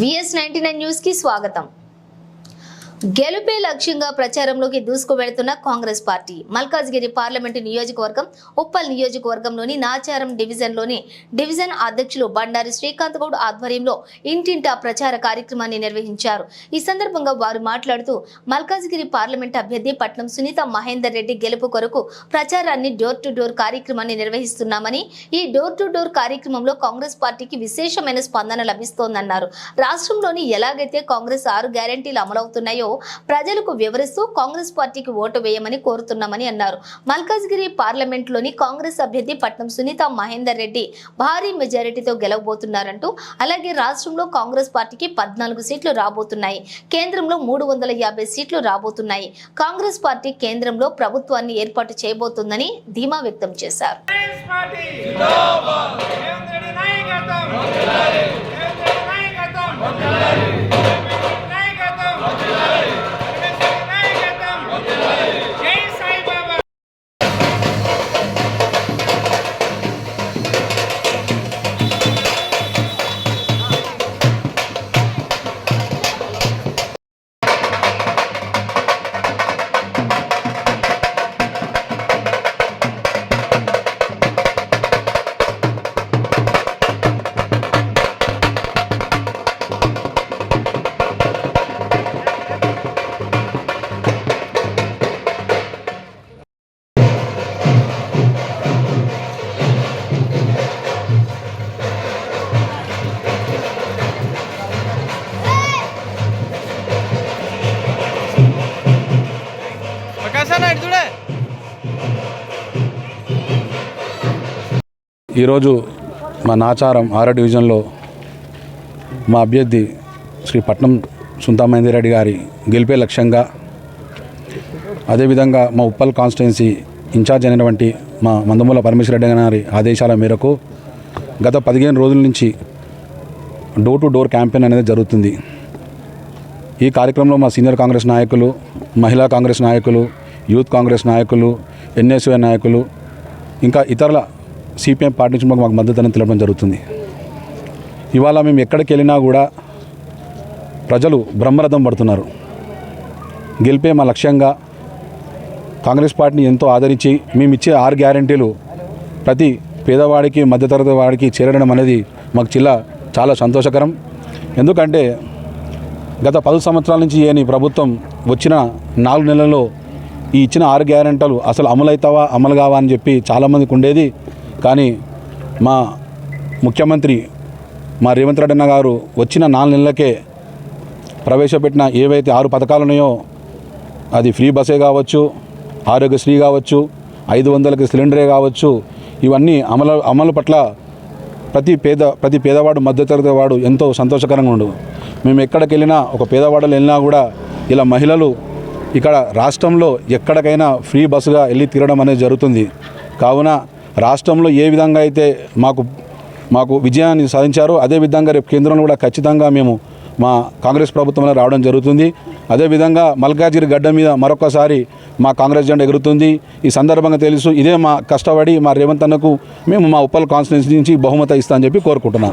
VS ninety news న్యూస్కి స్వాగతం. గెలుపే లక్ష్యంగా ప్రచారంలోకి దూసుకువెడుతున్న కాంగ్రెస్ పార్టీ. మల్కాజ్గిరి పార్లమెంటు నియోజకవర్గం ఉప్పల్ నియోజకవర్గంలోని నాచారం డివిజన్లోని డివిజన్ అధ్యక్షులు బండారి శ్రీకాంత్ గౌడ్ ఆధ్వర్యంలో ఇంటింటా ప్రచార కార్యక్రమాన్ని నిర్వహించారు. ఈ సందర్భంగా వారు మాట్లాడుతూ మల్కాజ్గిరి పార్లమెంట్ అభ్యర్థి పట్నం సునీత మహేందర్ రెడ్డి గెలుపు కొరకు ప్రచారాన్ని డోర్ టు డోర్ కార్యక్రమాన్ని నిర్వహిస్తున్నామని ఈ డోర్ టు డోర్ కార్యక్రమంలో కాంగ్రెస్ పార్టీకి విశేషమైన స్పందన లభిస్తోందన్నారు. రాష్ట్రంలోని ఎలాగైతే కాంగ్రెస్ ఆరు గ్యారంటీలు అమలవుతున్నాయో ప్రజలకు వివరిస్తూ కాంగ్రెస్ పార్టీకి ఓటు వేయమని కోరుతున్నామని అన్నారు. మల్కాజ్గిరి పార్లమెంట్లోని కాంగ్రెస్ అభ్యర్థి పట్నం సునీత మహేందర్ రెడ్డి భారీ మెజారిటీతో గెలవబోతున్నారంటూ అలాగే రాష్ట్రంలో కాంగ్రెస్ పార్టీకి పద్నాలుగు సీట్లు రాబోతున్నాయి. కేంద్రంలో మూడు వందల యాభై సీట్లు రాబోతున్నాయి. కాంగ్రెస్ పార్టీ కేంద్రంలో ప్రభుత్వాన్ని ఏర్పాటు చేయబోతుందని ధీమా వ్యక్తం చేశారు. ఈరోజు మా నాచారం ఆరో డివిజన్లో మా అభ్యర్థి శ్రీ పట్నం సుంతామహేందర్ గారి గెలిపే లక్ష్యంగా అదేవిధంగా మా ఉప్పల్ కాన్స్టిట్యున్సీ ఇన్ఛార్జ్ అయినటువంటి మా మందమూల పరమేశ్వరరెడ్డి గారి ఆదేశాల మేరకు గత పదిహేను రోజుల నుంచి డోర్ టు డోర్ క్యాంపెయిన్ అనేది జరుగుతుంది. ఈ కార్యక్రమంలో మా సీనియర్ కాంగ్రెస్ నాయకులు మహిళా కాంగ్రెస్ నాయకులు యూత్ కాంగ్రెస్ నాయకులు ఎన్ఎస్ఏ నాయకులు ఇంకా ఇతరుల సిపిఎం పార్టీ నుంచి మాకు మద్దతుని తెలపడం జరుగుతుంది. ఇవాళ మేము ఎక్కడికి వెళ్ళినా కూడా ప్రజలు బ్రహ్మరథం పడుతున్నారు. గెలిపే మా లక్ష్యంగా కాంగ్రెస్ పార్టీని ఎంతో ఆదరించి మేము ఇచ్చే ఆరు గ్యారంటీలు ప్రతి పేదవాడికి మధ్యతరగతి వాడికి చేరడం అనేది మాకు చిల్లా చాలా సంతోషకరం. ఎందుకంటే గత పది సంవత్సరాల నుంచి ఏని ప్రభుత్వం వచ్చిన నాలుగు నెలల్లో ఈ ఇచ్చిన ఆరు గ్యారెంటీలు అసలు అమలవుతావా అమలు కావా అని చెప్పి చాలామందికి ఉండేది. కానీ మా ముఖ్యమంత్రి మా రేవంత్ రెడ్డి అన్న గారు వచ్చిన నాలుగు నెలలకే ప్రవేశపెట్టిన ఏవైతే ఆరు పథకాలు ఉన్నాయో అది ఫ్రీ బస్సే కావచ్చు ఆరోగ్యశ్రీ కావచ్చు ఐదు వందలకి సిలిండరే కావచ్చు ఇవన్నీ అమలు అమలు పట్ల ప్రతి పేద ప్రతి పేదవాడు మధ్యతరగతి వాడు ఎంతో సంతోషకరంగా ఉండు. మేము ఎక్కడికి వెళ్ళినా ఒక పేదవాడలు వెళ్ళినా కూడా ఇలా మహిళలు ఇక్కడ రాష్ట్రంలో ఎక్కడికైనా ఫ్రీ బస్సుగా వెళ్ళి తిరగడం అనేది జరుగుతుంది. కావున రాష్ట్రంలో ఏ విధంగా అయితే మాకు మాకు విజయాన్ని సాధించారో అదే విధంగా రేపు కేంద్రంలో కూడా ఖచ్చితంగా మేము మా కాంగ్రెస్ ప్రభుత్వంలో రావడం జరుగుతుంది. అదేవిధంగా మల్కాజ్గిరి గడ్డ మీద మరొకసారి మా కాంగ్రెస్ జెండా ఎగురుతుంది. ఈ సందర్భంగా తెలుసు ఇదే మా కష్టపడి మా రేవంత్ అన్నకు మేము మా ఉప్పల్ కాన్స్టిట్యున్సీ నుంచి బహుమత ఇస్తా అని చెప్పి కోరుకుంటున్నాం